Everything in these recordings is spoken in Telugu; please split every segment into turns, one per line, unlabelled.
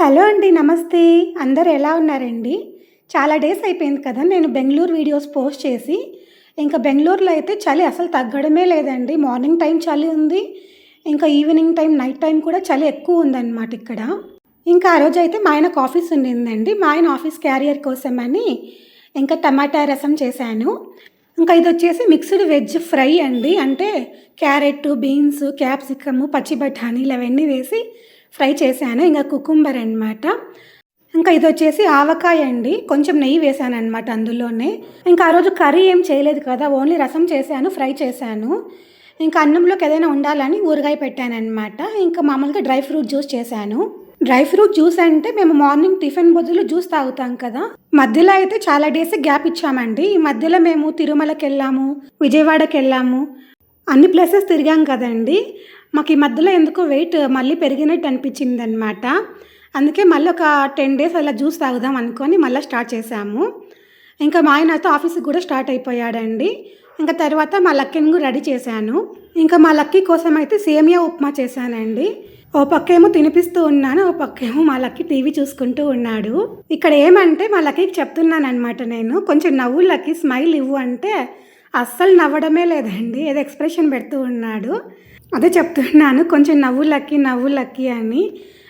హలో అండి నమస్తే. అందరు ఎలా ఉన్నారండి? చాలా డేస్ అయిపోయింది కదా నేను బెంగళూరు వీడియోస్ పోస్ట్ చేసి. ఇంకా బెంగళూరులో అయితే చలి అసలు తగ్గడమే లేదండి. మార్నింగ్ టైం చలి ఉంది. ఇంకా ఈవినింగ్ టైం నైట్ టైం కూడా చలి ఎక్కువ ఉందన్నమాట ఇక్కడ. ఇంకా ఆ రోజు అయితే మా ఆయనకు ఆఫీస్ ఉండిందండి. మా ఆయన ఆఫీస్ క్యారియర్ కోసమని ఇంకా టమాటా రసం చేశాను. ఇంకా ఇది వచ్చేసి మిక్స్డ్ వెజ్ ఫ్రై అండి. అంటే క్యారెట్ బీన్స్ క్యాప్సికమ్ పచ్చి బఠానీలు అవన్నీ వేసి ఫ్రై చేశాను ఇంకా కుకుంబర్ అనమాట ఇంకా ఇది వచ్చేసి ఆవకాయ అండి. కొంచెం నెయ్యి వేసాను అనమాట అందులోనే. ఇంకా ఆ రోజు కర్రీ ఏం చేయలేదు కదా ఓన్లీ రసం చేశాను ఫ్రై చేశాను. ఇంకా అన్నంలోకి ఏదైనా ఉండాలని ఊరగాయ పెట్టాను అనమాట ఇంకా మామూలుగా డ్రై ఫ్రూట్ జ్యూస్ చేశాను. డ్రై ఫ్రూట్ జ్యూస్ అంటే మేము మార్నింగ్ టిఫిన్ బదులు జ్యూస్ తాగుతాం కదా. మధ్యలో అయితే చాలా డేస్ గ్యాప్ ఇచ్చామండి. ఈ మధ్యలో మేము తిరుమలకి వెళ్ళాము విజయవాడకి వెళ్ళాము అన్ని ప్లేసెస్ తిరిగాం కదండి. మాకు ఈ మధ్యలో ఎందుకో వెయిట్ మళ్ళీ పెరిగినట్టు అనిపించింది అనమాట అందుకే మళ్ళీ ఒక టెన్ డేస్ అలా జ్యూస్ తాగుదాం అనుకొని మళ్ళీ స్టార్ట్ చేశాము. ఇంకా మా ఆయన అయితే ఆఫీస్కి కూడా స్టార్ట్ అయిపోయాడండి. ఇంకా తర్వాత మా లక్కీని కూడా రెడీ చేశాను. ఇంకా మా లక్కీ కోసం అయితే సేమియా ఉప్మా చేశానండి. ఓ పక్కేమో తినిపిస్తూ ఉన్నాను ఓ పక్కేమో మా లక్కీ టీవీ చూసుకుంటూ ఉన్నాడు. ఇక్కడ ఏమంటే మా లక్కీకి చెప్తున్నాను అనమాట నేను కొంచెం నవ్వు లక్కీ స్మైల్ ఇవ్వు అంటే అస్సలు నవ్వడమే లేదండి ఏదో ఎక్స్ప్రెషన్ పెడుతూ ఉన్నాడు. అదే చెప్తున్నాను కొంచెం నవ్వు లక్కీ నవ్వు లక్కీ అని.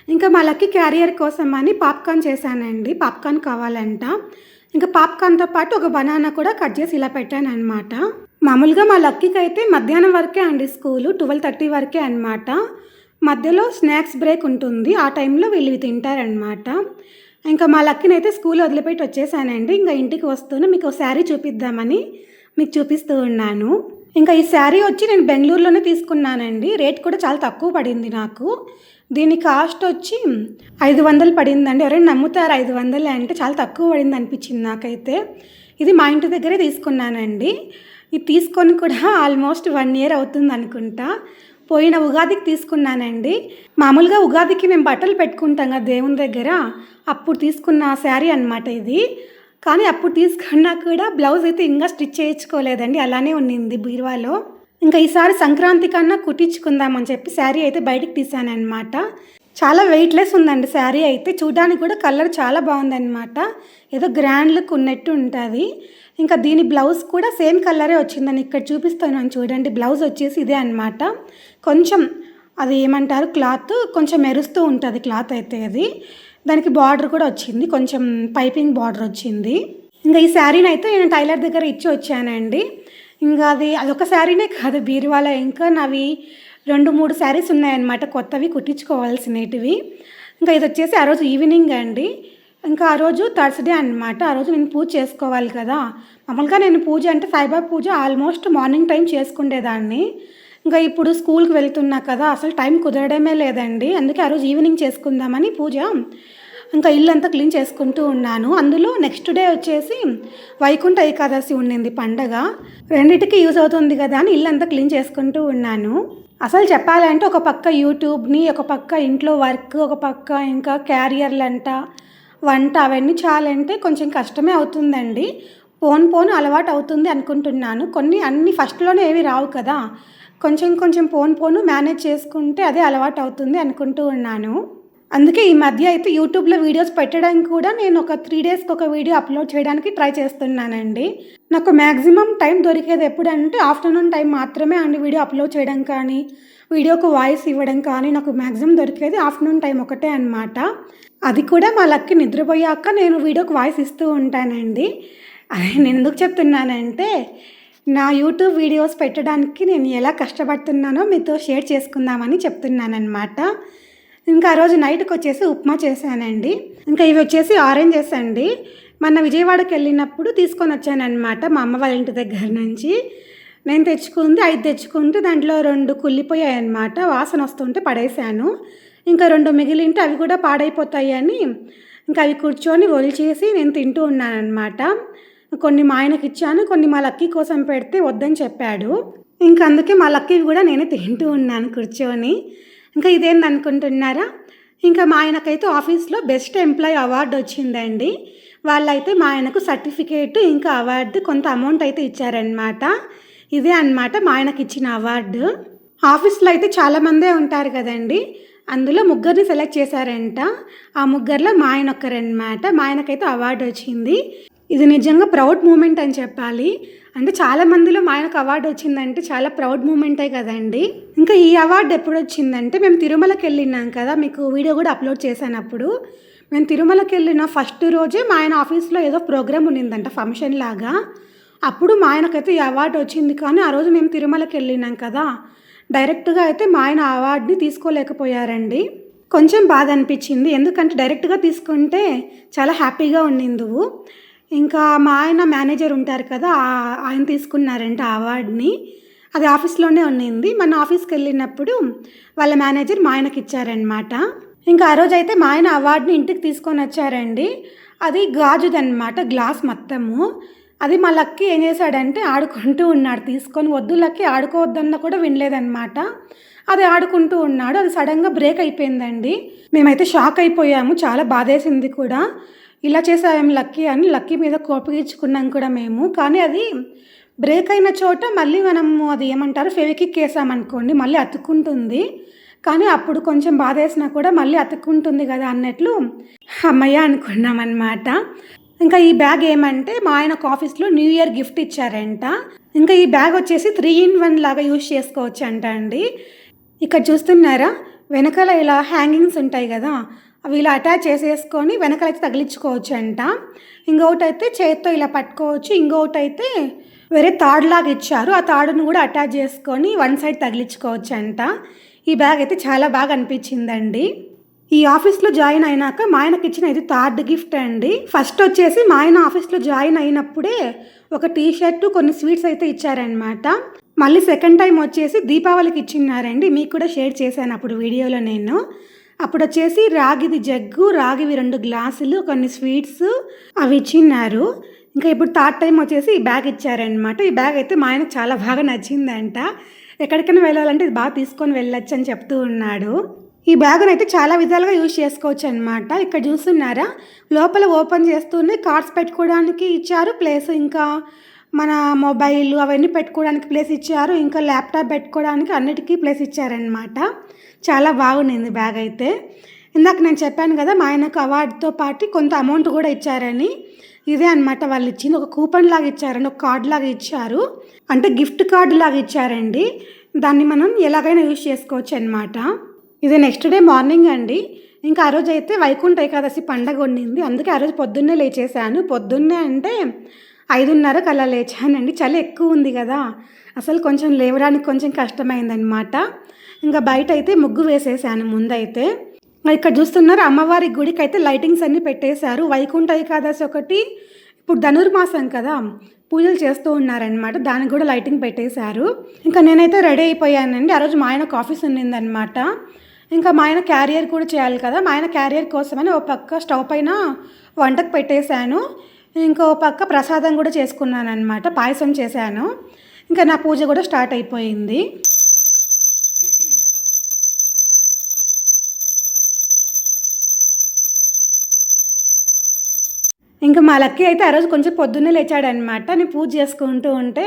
ఇంకా మా లక్కీ క్యారియర్ కోసం అని పాప్కార్న్ చేశానండి పాప్కార్న్ కావాలంట. ఇంకా పాప్కార్న్తో పాటు ఒక బనానా కూడా కట్ చేసి ఇలా పెట్టాను అనమాట మామూలుగా మా లక్కీకి అయితే మధ్యాహ్నం వరకే అండి స్కూలు ట్వెల్వ్ థర్టీ వరకే అనమాట మధ్యలో స్నాక్స్ బ్రేక్ ఉంటుంది ఆ టైంలో వీళ్ళు తింటారనమాట ఇంకా మా లక్కీని అయితే స్కూల్ వదిలిపెట్టి వచ్చేసానండి ఇంకా ఇంటికి వస్తూనే మీకు ఒక శారీ చూపిద్దామని మీకు చూపిస్తూ ఉన్నాను. ఇంకా ఈ శారీ వచ్చి నేను బెంగళూరులోనే తీసుకున్నానండి. రేట్ కూడా చాలా తక్కువ పడింది నాకు. దీని కాస్ట్ వచ్చి ఐదు వందలు పడిందండి. ఎవరైనా నమ్ముతారు ఐదు వందలు అంటే చాలా తక్కువ పడింది అనిపించింది నాకైతే. ఇది మా ఇంటి దగ్గరే తీసుకున్నానండి. ఇది తీసుకొని కూడా ఆల్మోస్ట్ వన్ ఇయర్ అవుతుంది అనుకుంటా. పోయిన ఉగాదికి తీసుకున్నానండి. మామూలుగా ఉగాదికి మేము బట్టలు పెట్టుకుంటాం కదా దేవుని దగ్గర. అప్పుడు తీసుకున్న శారీ అనమాట ఇది. కానీ అప్పుడు తీసుకున్నా కూడా బ్లౌజ్ అయితే ఇంకా స్టిచ్ చేయించుకోలేదండి అలానే ఉన్నింది బీరువాలో. ఇంకా ఈసారి సంక్రాంతి కన్నా కుట్టించుకుందామని చెప్పి శారీ అయితే బయటికి తీసానమాట చాలా వెయిట్లెస్ ఉందండి శారీ అయితే చూడడానికి కూడా కలర్ చాలా బాగుందన్నమాట. ఏదో గ్రాండ్ లుక్ ఉన్నట్టు ఉంటుంది. ఇంకా దీని బ్లౌజ్ కూడా సేమ్ కలరే వచ్చిందని ఇక్కడ చూపిస్తున్నాను చూడండి బ్లౌజ్ వచ్చేసి ఇదే అనమాట కొంచెం అది ఏమంటారు క్లాత్ కొంచెం మెరుస్తూ ఉంటుంది క్లాత్ అయితే అది. దానికి బార్డర్ కూడా వచ్చింది. కొంచెం పైపింగ్ బార్డర్ వచ్చింది. ఇంకా ఈ శారీని అయితే నేను టైలర్ దగ్గర ఇచ్చి వచ్చానండి. ఇంకా అది అదొక శారీనే కాదు బీరువాలో ఇంకా నావి రెండు మూడు శారీస్ ఉన్నాయన్నమాట. కొత్తవి కుట్టించుకోవాల్సినవి ఇంకా ఇది వచ్చేసి ఆ రోజు ఈవినింగ్ అండి. ఇంకా ఆ రోజు థర్స్డే అనమాట ఆ రోజు నేను పూజ చేసుకోవాలి కదా. మామూలుగా నేను పూజ అంటే సాయిబాబా పూజ ఆల్మోస్ట్ మార్నింగ్ టైం చేసుకునేదాన్ని ఇంకా ఇప్పుడు స్కూల్కి వెళ్తున్నా కదా అసలు టైం కుదరడమే లేదండి. అందుకే ఆ రోజు ఈవినింగ్ చేసుకుందామని పూజ. ఇంకా ఇల్లు అంతా క్లీన్ చేసుకుంటూ ఉన్నాను. అందులో నెక్స్ట్ డే వచ్చేసి వైకుంఠ ఏకాదశి ఉండింది పండగ. రెండింటికి యూజ్ అవుతుంది కదా అని ఇల్లు అంతా క్లీన్ చేసుకుంటూ ఉన్నాను. అసలు చెప్పాలంటే ఒక పక్క యూట్యూబ్ని ఒక పక్క ఇంట్లో వర్క్ ఒక పక్క ఇంకా క్యారియర్లంట వంట అవన్నీ చాలంటే కొంచెం కష్టమే అవుతుందండి. పోను పోను అలవాటు అవుతుంది అనుకుంటున్నాను. కొన్ని అన్ని ఫస్ట్లోనే ఏవి రావు కదా. కొంచెం కొంచెం పోను పోను మేనేజ్ చేసుకుంటే అదే అలవాటు అవుతుంది అనుకుంటూ ఉన్నాను. అందుకే ఈ మధ్య అయితే యూట్యూబ్లో వీడియోస్ పెట్టడానికి కూడా నేను ఒక త్రీ డేస్కి ఒక వీడియో అప్లోడ్ చేయడానికి ట్రై చేస్తున్నానండి. నాకు మ్యాక్సిమం టైం దొరికేది ఎప్పుడంటే ఆఫ్టర్నూన్ టైం మాత్రమే అండి వీడియో అప్లోడ్ చేయడం కానీ వీడియోకు వాయిస్ ఇవ్వడం కానీ నాకు మ్యాక్సిమం దొరికేది ఆఫ్టర్నూన్ టైం ఒకటే అనమాట అది కూడా మా లక్కి నిద్రపోయాక నేను వీడియోకి వాయిస్ ఇస్తూ ఉంటానండి. నేను ఎందుకు చెప్తున్నానంటే నా యూట్యూబ్ వీడియోస్ పెట్టడానికి నేను ఎలా కష్టపడుతున్నానో మీతో షేర్ చేసుకుందామని చెప్తున్నానమాట ఇంకా ఆ రోజు నైట్కి వచ్చేసి ఉప్మా చేశానండి. ఇంకా ఇవి వచ్చేసి ఆరెంజెస్ అండి. మొన్న విజయవాడకి వెళ్ళినప్పుడు తీసుకొని వచ్చానమాట మా అమ్మ వాళ్ళ ఇంటి దగ్గర నుంచి. నేను తెచ్చుకుంది ఐదు తెచ్చుకుంటే దాంట్లో రెండు కుళ్ళిపోయాయి అనమాట వాసన వస్తుంటే పడేశాను. ఇంకా రెండు మిగిలింటే అవి కూడా పాడైపోతాయి అని ఇంకా అవి కూర్చొని ఒలిచేసి నేను తింటూ ఉన్నానమాట కొన్ని మా ఆయనకి ఇచ్చాను కొన్ని మా లక్కీ కోసం పెడితే వద్దని చెప్పాడు. ఇంకా అందుకే మా లక్కీ కూడా నేను తింటూ ఉన్నాను కూర్చొని. ఇంకా ఇదేంది అనుకుంటున్నారా? ఇంకా మా ఆయనకైతే ఆఫీస్లో బెస్ట్ ఎంప్లాయీ అవార్డు వచ్చిందండి. వాళ్ళైతే మా ఆయనకు సర్టిఫికేట్ ఇంకా అవార్డు కొంత అమౌంట్ అయితే ఇచ్చారనమాట ఇదే అనమాట మా ఆయనకి ఇచ్చిన అవార్డు. ఆఫీస్లో అయితే చాలామందే ఉంటారు కదండి. అందులో ముగ్గురిని సెలెక్ట్ చేశారంట. ఆ ముగ్గురిలో మా ఆయన ఒక్కరనమాట మా ఆయనకైతే అవార్డు వచ్చింది. ఇది నిజంగా ప్రౌడ్ మూమెంట్ అని చెప్పాలి. అంటే చాలా మందిలో మా ఆయనకు అవార్డు వచ్చిందంటే చాలా ప్రౌడ్ మూమెంటే కదండి. ఇంకా ఈ అవార్డు ఎప్పుడు వచ్చిందంటే మేము తిరుమలకి వెళ్ళినాం కదా మీకు వీడియో కూడా అప్లోడ్ చేశాను అప్పుడు. మేము తిరుమలకి వెళ్ళిన ఫస్ట్ రోజే మా ఆయన ఆఫీస్లో ఏదో ప్రోగ్రామ్ ఉన్నిందంట ఫంక్షన్ లాగా. అప్పుడు మా ఆయనకైతే ఈ అవార్డు వచ్చింది కానీ ఆ రోజు మేము తిరుమలకి వెళ్ళినాం కదా. డైరెక్ట్గా అయితే మా ఆయన అవార్డుని తీసుకోలేకపోయారండి. కొంచెం బాధ అనిపించింది. ఎందుకంటే డైరెక్ట్గా తీసుకుంటే చాలా హ్యాపీగా ఉండిందువు ఇంకా మా ఆయన మేనేజర్ ఉంటారు కదా ఆయన తీసుకున్నారంట అవార్డ్ని. అవార్డుని అది ఆఫీస్లోనే ఉన్నింది. మన ఆఫీస్కి వెళ్ళినప్పుడు వాళ్ళ మేనేజర్ మా ఆయనకి ఇచ్చారనమాట ఇంకా ఆ రోజు అయితే మా ఆయన అవార్డుని ఇంటికి తీసుకొని వచ్చారండి. అది గాజుదన్నమాట గ్లాస్ మొత్తము. అది మా లక్కీ ఏం చేశాడంటే ఆడుకుంటూ ఉన్నాడు. తీసుకొని వద్దు లక్కీ ఆడుకోవద్దన్న కూడా వినలేదన్నమాట. అది ఆడుకుంటూ ఉన్నాడు. అది సడన్గా బ్రేక్ అయిపోయిందండి. మేమైతే షాక్ అయిపోయాము. చాలా బాధేసింది కూడా. ఇలా చేసాం లక్కీ అని లక్కీ మీద కోపగించుకున్నాం కూడా మేము. కానీ అది బ్రేక్ అయిన చోట మళ్ళీ మనము అది ఏమంటారు ఫెవికిక్ వేసామనుకోండి మళ్ళీ అతుక్కుంటుంది. కానీ అప్పుడు కొంచెం బాధ వేసినా కూడా మళ్ళీ అతుక్కుంటుంది కదా అన్నట్లు అమ్మయ్య అనుకున్నామన్నమాట. ఇంకా ఈ బ్యాగ్ ఏమంటే మా ఆయన ఆఫీస్లో న్యూ ఇయర్ గిఫ్ట్ ఇచ్చారంట. ఇంకా ఈ బ్యాగ్ వచ్చేసి త్రీ ఇన్ వన్ లాగా యూజ్ చేసుకోవచ్చు అంట అండి. ఇక్కడ చూస్తున్నారా వెనకాల ఇలా హ్యాంగింగ్స్ ఉంటాయి కదా అవి ఇలా అటాచ్ చేసేసుకొని వెనకాల అయితే తగిలించుకోవచ్చు అంట ఇంకొకటి అయితే చేతితో ఇలా పట్టుకోవచ్చు. ఇంకొకటి అయితే వేరే తాడులాగా ఇచ్చారు. ఆ తాడును కూడా అటాచ్ చేసుకొని వన్ సైడ్ తగిలించుకోవచ్చు అంట ఈ బ్యాగ్ అయితే చాలా బాగా అనిపించిందండి. ఈ ఆఫీస్లో జాయిన్ అయినాక మా ఆయనకి ఇచ్చిన ఇది థర్డ్ గిఫ్ట్ అండి. ఫస్ట్ వచ్చేసి మా ఆయన ఆఫీస్లో జాయిన్ అయినప్పుడే ఒక టీ షర్ట్ కొన్ని స్వీట్స్ అయితే ఇచ్చారనమాట మళ్ళీ సెకండ్ టైం వచ్చేసి దీపావళికి ఇచ్చినారండి మీకు కూడా షేర్ చేశాను అప్పుడు వీడియోలో నేను. అప్పుడు వచ్చేసి రాగిది జగ్గు రాగివి రెండు గ్లాసులు కొన్ని స్వీట్స్ అవి ఇచ్చిన్నారు. ఇంకా ఇప్పుడు థర్డ్ టైం వచ్చేసి ఈ బ్యాగ్ ఇచ్చారనమాట ఈ బ్యాగ్ అయితే మా ఆయనకు చాలా బాగా నచ్చిందంట. ఎక్కడికైనా వెళ్ళాలంటే ఇది బాగా తీసుకొని వెళ్ళొచ్చు అని చెప్తూ ఉన్నాడు. ఈ బ్యాగును అయితే చాలా విధాలుగా యూజ్ చేసుకోవచ్చు అనమాట ఇక్కడ చూస్తున్నారా? లోపల ఓపెన్ చేస్తూనే కార్డ్స్ పెట్టుకోవడానికి ఇచ్చారు. ప్లేస్ ఇంకా మన మొబైల్ అవన్నీ పెట్టుకోవడానికి ప్లేస్ ఇచ్చారు. ఇంకా ల్యాప్టాప్ పెట్టుకోవడానికి అన్నిటికీ ప్లేస్ ఇచ్చారనమాట చాలా బాగుండింది బ్యాగ్ అయితే. ఇందాక నేను చెప్పాను కదా మా ఆయనకు అవార్డుతో పాటు కొంత అమౌంట్ కూడా ఇచ్చారని. ఇదే అనమాట వాళ్ళు ఇచ్చింది. ఒక కూపన్ లాగా ఇచ్చారండి ఒక కార్డు లాగా ఇచ్చారు. అంటే గిఫ్ట్ కార్డు లాగా ఇచ్చారండి. దాన్ని మనం ఎలాగైనా యూజ్ చేసుకోవచ్చు అనమాట ఇది నెక్స్ట్ డే మార్నింగ్ అండి. ఇంకా ఆ రోజు అయితే వైకుంఠ ఏకాదశి పండగ ఉండింది. అందుకే ఆ రోజు పొద్దున్నే లేచేసాను పొద్దున్నే అంటే ఐదున్నరకు అలా లేచానండి. చలి ఎక్కువ ఉంది కదా. అసలు కొంచెం లేవడానికి కొంచెం కష్టమైందనమాట ఇంకా బయట అయితే ముగ్గు వేసేసాను ముందైతే. ఇక్కడ చూస్తున్నారు అమ్మవారి గుడికి అయితే లైటింగ్స్ అన్నీ పెట్టేశారు. వైకుంఠ ఏకాదశి ఒకటి ఇప్పుడు ధనుర్మాసం కదా. పూజలు చేస్తూ ఉన్నారనమాట దానికి కూడా లైటింగ్ పెట్టేశారు. ఇంకా నేనైతే రెడీ అయిపోయానండి. ఆ రోజు మా ఆయనకు ఆఫీస్ ఉండిందనమాట ఇంకా మా ఆయన క్యారియర్ కూడా చేయాలి కదా. మా ఆయన క్యారియర్ కోసమని ఓ పక్క స్టవ్ పైన వంటకు పెట్టేశాను. ఇంకో పక్క ప్రసాదం కూడా చేసుకున్నాను అనమాట పాయసం చేశాను. ఇంకా నా పూజ కూడా స్టార్ట్ అయిపోయింది. ఇంకా మా లక్కీ అయితే ఆ రోజు కొంచెం పొద్దున్నే లేచాడనమాట నేను పూజ చేసుకుంటూ ఉంటే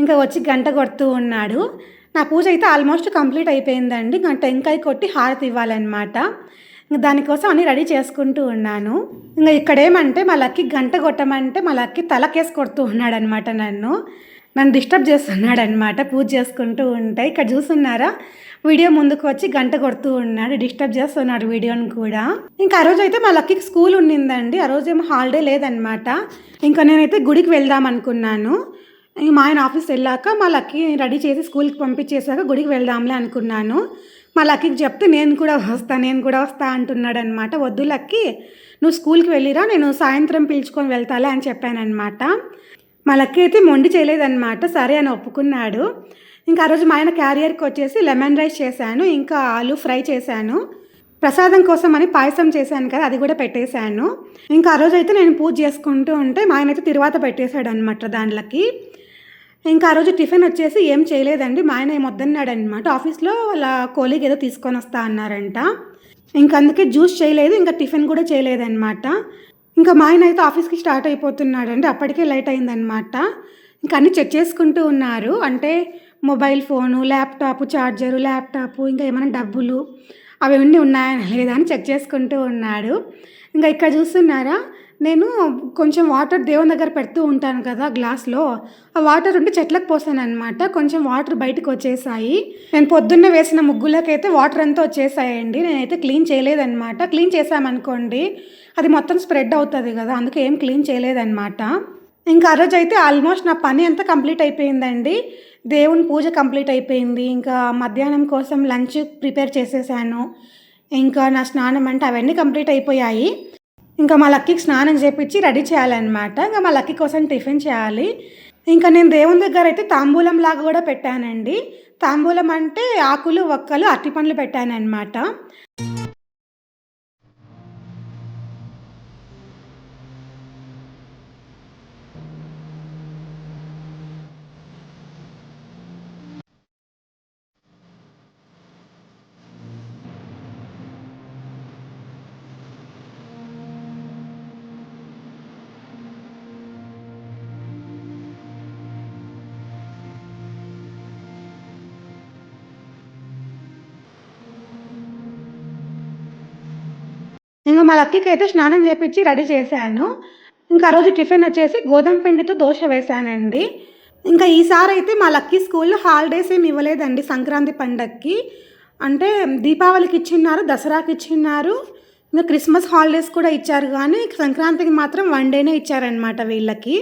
ఇంకా వచ్చి గంట కొడుతూ ఉన్నాడు. నా పూజ అయితే ఆల్మోస్ట్ కంప్లీట్ అయిపోయిందండి. ఇంకా టెంకాయ కొట్టి హారతి ఇవ్వాలన్నమాట. దానికోసం అన్ని రెడీ చేసుకుంటూ ఉన్నాను. ఇంకా ఇక్కడేమంటే మా లక్కి గంట కొట్టమంటే మా లక్కి తలకేసి కొడుతూ ఉన్నాడనమాట నన్ను. నన్ను డిస్టర్బ్ చేస్తున్నాడు అనమాట పూజ చేసుకుంటూ ఉంటే. ఇక్కడ చూస్తున్నారా? వీడియో ముందుకు వచ్చి గంట కొడుతూ ఉన్నాడు డిస్టర్బ్ చేస్తున్నాడు వీడియోని కూడా. ఇంకా ఆ రోజు అయితే మా లక్కీకి స్కూల్ ఉండిందండి ఆ రోజు ఏమో హాలిడే లేదనమాట ఇంకా నేనైతే గుడికి వెళ్దాం అనుకున్నాను ఇంక మా ఆయన ఆఫీస్ వెళ్ళాక మా లక్కీ రెడీ చేసి స్కూల్కి పంపించేశాక గుడికి వెళ్దాంలే అనుకున్నాను. మా లక్కీకి చెప్తే నేను కూడా వస్తా నేను కూడా వస్తా అంటున్నాడు అనమాట వద్దు లక్కీ నువ్వు స్కూల్కి వెళ్ళిరా నేను సాయంత్రం పిలుచుకొని వెళ్తాలే అని చెప్పానమాట మా లక్కీ అయితే మొండి చేయలేదన్నమాట సరే అని ఒప్పుకున్నాడు. ఇంకా ఆ రోజు మా ఆయన క్యారియర్కి వచ్చేసి లెమన్ రైస్ చేశాను ఇంకా ఆలు ఫ్రై చేశాను. ప్రసాదం కోసం అని పాయసం చేశాను కదా అది కూడా పెట్టేశాను. ఇంకా ఆ రోజు అయితే నేను పూజ చేసుకుంటూ ఉంటే మా ఆయన అయితే తిరువాత పెట్టేశాడు అనమాట దాంట్లోకి ఇంకా ఆ రోజు టిఫిన్ వచ్చేసి ఏం చేయలేదండి. మా ఆయన ఏమొద్దన్నాడు అనమాట ఆఫీస్లో వాళ్ళ కోలీగ్ ఏదో తీసుకొని వస్తా అన్నారంట. ఇంకా అందుకే జ్యూస్ చేయలేదు ఇంకా టిఫిన్ కూడా చేయలేదన్నమాట. ఇంకా మా ఆయన అయితే ఆఫీస్కి స్టార్ట్ అయిపోతున్నాడండి. అప్పటికే లేట్ అయిందనమాట ఇంకా అన్నీ చెక్ చేసుకుంటూ ఉన్నారు. అంటే mobile phone laptop charger laptop ఇంకా ఏమైనా డబ్బులు అవి ఉండి ఉన్నాయా లేదా అని చెక్ చేసుకుంటూ ఉన్నాడు. ఇంకా ఇక్కడ చూస్తున్నారా? నేను కొంచెం వాటర్ దేవుని దగ్గర పెడుతూ ఉంటాను కదా గ్లాస్లో ఆ వాటర్ ఉండి చెట్లకు పోసాను అనమాట కొంచెం వాటర్ బయటకు వచ్చేసాయి. నేను పొద్దున్నే వేసిన ముగ్గులకైతే వాటర్ అంతా వచ్చేసాయండి. నేనైతే క్లీన్ చేయలేదన్నమాట. క్లీన్ చేసామనుకోండి అది మొత్తం స్ప్రెడ్ అవుతుంది కదా అందుకే ఏం క్లీన్ చేయలేదన్నమాట. ఇంకా ఆ రోజు అయితే ఆల్మోస్ట్ నా పని అంతా కంప్లీట్ అయిపోయిందండి. దేవుని పూజ కంప్లీట్ అయిపోయింది. ఇంకా మధ్యాహ్నం కోసం లంచ్ ప్రిపేర్ చేసేసాను. ఇంకా నా స్నానం అంటే అవన్నీ కంప్లీట్ అయిపోయాయి. ఇంకా మా లక్కీకి స్నానం చేపించి రెడీ చేయాలన్నమాట. ఇంకా మా లక్కీ కోసం టిఫిన్ చేయాలి. ఇంకా నేను దేవుని దగ్గర అయితే తాంబూలం లాగా కూడా పెట్టానండి. తాంబూలం అంటే ఆకులు ఒక్కలు అరటి పండ్లు పెట్టానన్నమాట. మా లక్కీకి అయితే స్నానం చేపించి రెడీ చేశాను. ఇంకా రోజు టిఫిన్ వచ్చేసి గోధుమ పిండితో దోశ వేశానండి. ఇంకా ఈసారి అయితే మా లక్కీ స్కూల్లో హాలిడేస్ ఏమి ఇవ్వలేదండి సంక్రాంతి పండగకి అంటే దీపావళికి ఇచ్చిన్నారు దసరాకి ఇచ్చిన్నారు ఇంకా క్రిస్మస్ హాలిడేస్ కూడా ఇచ్చారు. కానీ సంక్రాంతికి మాత్రం వన్ డేనే ఇచ్చారనమాట వీళ్ళకి.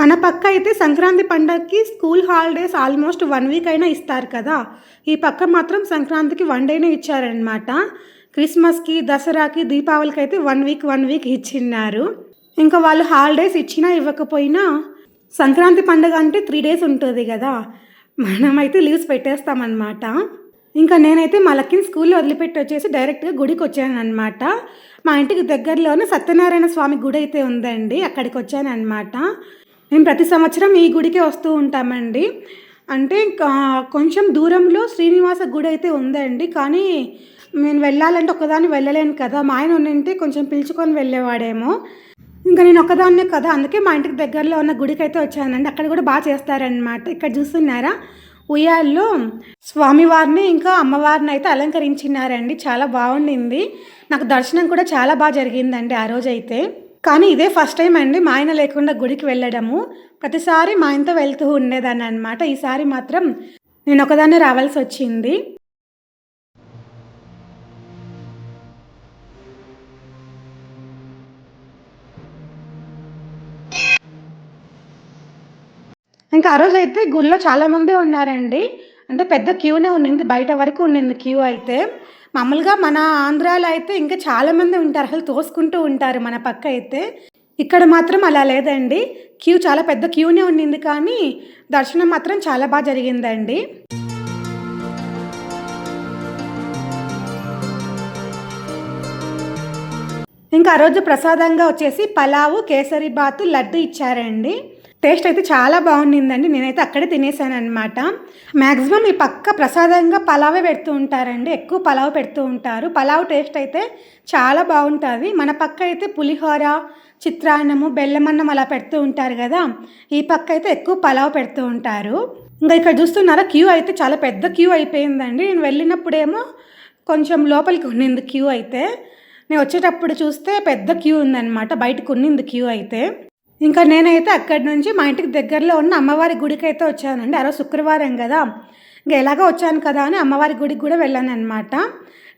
మన పక్క అయితే సంక్రాంతి పండగకి school holidays almost one week అయినా ఇస్తారు కదా. ఈ పక్క మాత్రం సంక్రాంతికి వన్ డేనే ఇచ్చారనమాట క్రిస్మస్కి దసరాకి దీపావళికి అయితే వన్ వీక్ వన్ వీక్ ఇచ్చిన్నారు. ఇంకా వాళ్ళు హాలిడేస్ ఇచ్చినా ఇవ్వకపోయినా సంక్రాంతి పండుగ అంటే త్రీ డేస్ ఉంటుంది కదా. మనమైతే లీవ్స్ పెట్టేస్తామన్నమాట. ఇంకా నేనైతే మా లక్కిని స్కూల్లో వదిలిపెట్టి వచ్చేసి డైరెక్ట్గా గుడికి వచ్చానమాట మా ఇంటికి దగ్గరలోనే సత్యనారాయణ స్వామి గుడి అయితే ఉందండి అక్కడికి వచ్చాను మేము ప్రతి సంవత్సరం ఈ గుడికే వస్తూ ఉంటామండి. అంటే ఇంకా కొంచెం దూరంలో శ్రీనివాస గుడి అయితే ఉందండి కానీ నేను వెళ్ళాలంటే ఒకదాన్ని వెళ్ళలేను కదా. మా ఆయన ఉన్నింటి కొంచెం పిలుచుకొని వెళ్ళేవాడేమో. ఇంకా నేను ఒకదాన్నే కదా. అందుకే మా ఇంటికి దగ్గరలో ఉన్న గుడికి అయితే వచ్చానండి. అక్కడ కూడా బాగా చేస్తారనమాట ఇక్కడ చూస్తున్నారా? ఉయ్యాల్లో స్వామివారిని ఇంకా అమ్మవారిని అయితే అలంకరించినారండి. చాలా బాగుండింది. నాకు దర్శనం కూడా చాలా బాగా జరిగిందండి ఆ రోజైతే. కానీ ఇదే ఫస్ట్ టైం అండి మా ఆయన లేకుండా గుడికి వెళ్ళడము. ప్రతిసారి మా ఆయనతో వెళ్తూ ఉండేదాన్ని అనమాట ఈసారి మాత్రం నేను ఒకదాన్నే రావాల్సి వచ్చింది. ఇంకా ఆ రోజు అయితే గుళ్ళో చాలామంది ఉన్నారండి. అంటే పెద్ద క్యూనే ఉండింది బయట వరకు ఉండింది క్యూ అయితే. మామూలుగా మన ఆంధ్రాలో అయితే ఇంకా చాలామంది ఉంటారు అసలు తోసుకుంటూ ఉంటారు మన పక్క అయితే. ఇక్కడ మాత్రం అలా లేదండి. క్యూ చాలా పెద్ద క్యూనే ఉండింది కానీ దర్శనం మాత్రం చాలా బాగా జరిగిందండి. ఇంకా ఆ రోజు ప్రసాదంగా వచ్చేసి పలావు కేసరి బాతు లడ్డు ఇచ్చారండి. టేస్ట్ అయితే చాలా బాగుండిందండి. నేనైతే అక్కడే తినేసాను అనమాట మ్యాక్సిమం ఈ పక్క ప్రసాదంగా పలావే పెడుతూ ఉంటారండి. ఎక్కువ పలావ్ పెడుతూ ఉంటారు. పలావ్ టేస్ట్ అయితే చాలా బాగుంటుంది. మన పక్క అయితే పులిహోర చిత్రాన్నము బెల్లమన్నం అలా పెడుతూ ఉంటారు కదా. ఈ పక్క అయితే ఎక్కువ పలావ్ పెడుతూ ఉంటారు. ఇంకా ఇక్కడ చూస్తున్నారా? క్యూ అయితే చాలా పెద్ద క్యూ అయిపోయిందండి. నేను వెళ్ళినప్పుడేమో కొంచెం లోపలికి ఉన్నింది క్యూ అయితే. నేను వచ్చేటప్పుడు చూస్తే పెద్ద క్యూ ఉందన్నమాట. బయటకు ఉన్నింది క్యూ అయితే. ఇంకా నేనైతే అక్కడి నుంచి మా ఇంటికి దగ్గరలో ఉన్న అమ్మవారి గుడికి అయితే వచ్చానండి. ఆ రోజు శుక్రవారం కదా. ఇంకా ఎలాగో వచ్చాను కదా అని అమ్మవారి గుడికి కూడా వెళ్ళాను అనమాట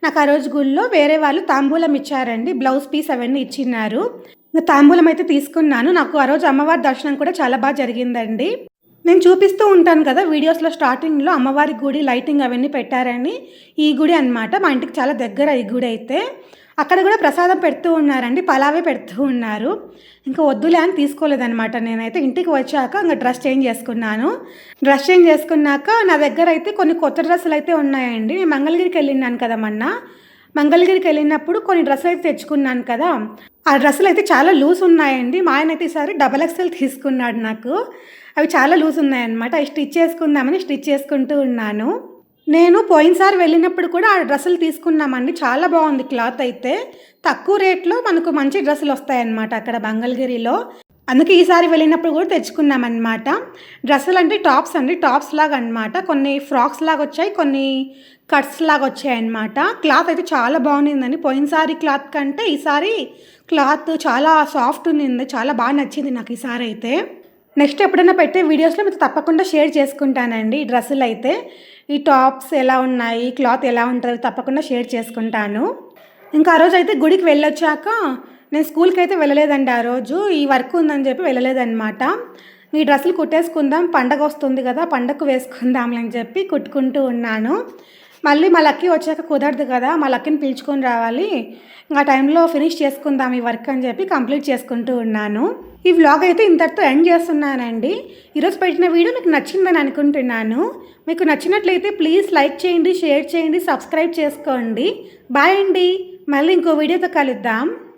నాకు ఆ రోజు గుడిలో వేరే వాళ్ళు తాంబూలం ఇచ్చారండి. బ్లౌజ్ పీస్ అవన్నీ ఇచ్చిన్నారు ఇంకా తాంబూలం అయితే తీసుకున్నాను. నాకు ఆ రోజు అమ్మవారి దర్శనం కూడా చాలా బాగా జరిగిందండి. నేను చూపిస్తూ ఉంటాను కదా వీడియోస్లో స్టార్టింగ్లో అమ్మవారి గుడి లైటింగ్ అవన్నీ పెట్టారని. ఈ గుడి అనమాట మా ఇంటికి చాలా దగ్గర ఈ గుడి అయితే అక్కడ కూడా ప్రసాదం పెడుతూ ఉన్నారండి పలావే పెడుతూ ఉన్నారు. ఇంకా వద్దులే అని తీసుకోలేదనమాట నేనైతే. ఇంటికి వచ్చాక ఇంకా డ్రెస్ చేంజ్ చేసుకున్నాను. డ్రెస్ చేంజ్ చేసుకున్నాక నా దగ్గర అయితే కొన్ని కొత్త డ్రెస్సులు అయితే ఉన్నాయండి. నేను మంగళగిరికి వెళ్ళినాను కదా మొన్న. మంగళగిరికి వెళ్ళినప్పుడు కొన్ని డ్రెస్సులు అయితే తెచ్చుకున్నాను కదా. ఆ డ్రెస్సులు అయితే చాలా లూజ్ ఉన్నాయండి. మా ఆయన అయితే ఈసారి డబల్ ఎక్స్ఎల్ తీసుకున్నాడు నాకు. అవి చాలా లూజ్ ఉన్నాయన్నమాట. అవి స్టిచ్ చేసుకుందామని స్టిచ్ చేసుకుంటూ ఉన్నాను. నేను పోయినసారి వెళ్ళినప్పుడు కూడా ఆ డ్రెస్సులు తీసుకున్నామండి. చాలా బాగుంది క్లాత్ అయితే. తక్కువ రేట్లో మనకు మంచి డ్రెస్సులు వస్తాయన్నమాట అక్కడ బంగళగిరిలో. అందుకే ఈసారి వెళ్ళినప్పుడు కూడా తెచ్చుకున్నామన్నమాట. డ్రెస్సులు అంటే టాప్స్ అండి. టాప్స్ లాగా అనమాట కొన్ని ఫ్రాక్స్ లాగా వచ్చాయి కొన్ని కట్స్ లాగా వచ్చాయి అనమాట క్లాత్ అయితే చాలా బాగుండిందండి. పోయినసారి క్లాత్ కంటే ఈసారి క్లాత్ చాలా సాఫ్ట్ ఉన్నింది చాలా బాగా నచ్చింది నాకు ఈసారి అయితే. నెక్స్ట్ ఎప్పుడైనా పెట్టే వీడియోస్లో మీకు తప్పకుండా షేర్ చేసుకుంటానండి ఈ డ్రెస్సులు అయితే ఈ టాప్స్ ఎలా ఉన్నాయి క్లాత్ ఎలా ఉంటుంది తప్పకుండా షేర్ చేసుకుంటాను. ఇంకా ఆ రోజు అయితే గుడికి వెళ్ళొచ్చాక నేను స్కూల్కి అయితే వెళ్ళలేదండి ఆ రోజు. ఈ వర్క్ ఉందని చెప్పి వెళ్ళలేదన్నమాట. ఈ డ్రెస్సులు కుట్టేసుకుందాం పండగ వస్తుంది కదా పండగకు వేసుకుందాం అని చెప్పి కుట్టుకుంటూ ఉన్నాను. మళ్ళీ మా లక్కీ వచ్చాక కుదరదు కదా మా లక్కీని పిలుచుకొని రావాలి. ఇంకా టైంలో ఫినిష్ చేసుకుందాం ఈ వర్క్ అని చెప్పి కంప్లీట్ చేసుకుంటూ ఉన్నాను. ఈ వ్లాగ్ అయితే ఇంతటితో ఎండ్ చేస్తున్నానండి. ఈరోజు పెట్టిన వీడియో మీకు నచ్చిందని అనుకుంటున్నాను. మీకు నచ్చినట్లయితే ప్లీజ్ లైక్ చేయండి షేర్ చేయండి సబ్స్క్రైబ్ చేసుకోండి. బాయ్ అండి. మళ్ళీ ఇంకో వీడియోతో కలుద్దాం.